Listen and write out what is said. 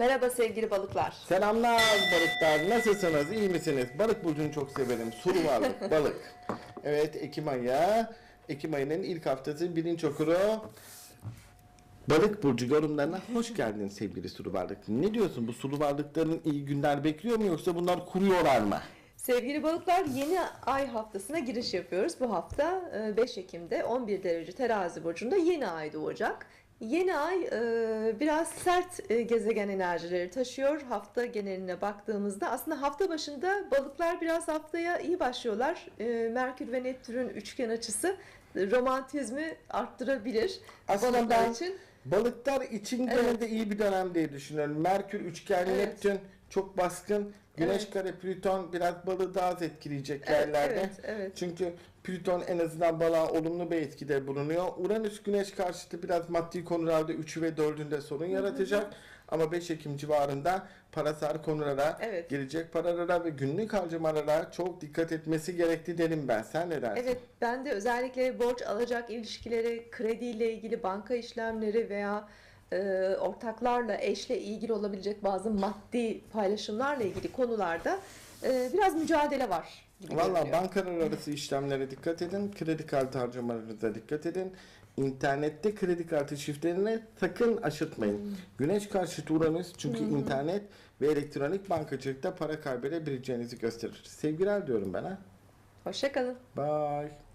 Merhaba sevgili balıklar. Selamlar balıklar. Nasılsınız? İyi misiniz? Balık burcunu çok severim. Suru varlık, balık. Evet, Ekim ayı. Ekim ayının ilk haftası bilinç okuru. Balık burcu yorumlarına hoş geldin sevgili sulu varlık. Ne diyorsun? Bu sulu varlıkların iyi günler bekliyor mu yoksa bunlar kuruyorlar mı? Sevgili balıklar yeni ay haftasına giriş yapıyoruz. Bu hafta e, 5 Ekim'de 11 derece terazi burcunda yeni ay doğacak. Yeni ay e, biraz sert e, gezegen enerjileri taşıyor. Hafta geneline baktığımızda aslında hafta başında balıklar biraz haftaya iyi başlıyorlar. E, Merkür ve Neptün'ün üçgen açısı romantizmi arttırabilir Aslında balıklar için. balıklar için gene Evet. de iyi bir dönem diye düşünüyorum. Merkür üçgenli Evet. Neptün çok baskın. Güneş Evet. kare Plüton biraz balığı daha az etkileyecek Evet, yerlerde. evet, evet. Çünkü Plüton en azından balığa olumlu bir etkide bulunuyor. Uranüs güneş karşıtı biraz maddi konularda 3'ü ve 4'ünde sorun yaratacak. Ama 5 Ekim civarında parasal konulara, Evet. gelecek paralara ve günlük harcamalara çok dikkat etmesi gerekli derim ben. Sen ne dersin? Evet, ben de özellikle borç alacak ilişkileri, krediyle ilgili banka işlemleri veya e, ortaklarla, eşle ilgili olabilecek bazı maddi paylaşımlarla ilgili konularda e, biraz mücadele var. Valla bankalar arası işlemlere dikkat edin. Kredi kartı harcamalarınıza dikkat edin. İnternette kredi kartı şifrelerini sakın aşırtmayın. Hmm. Güneş karşıtı Uranüs çünkü internet ve elektronik bankacılıkta para kaybedebileceğinizi gösterir. Sevgiler diyorum ben ha. Hoşça kalın. Bye.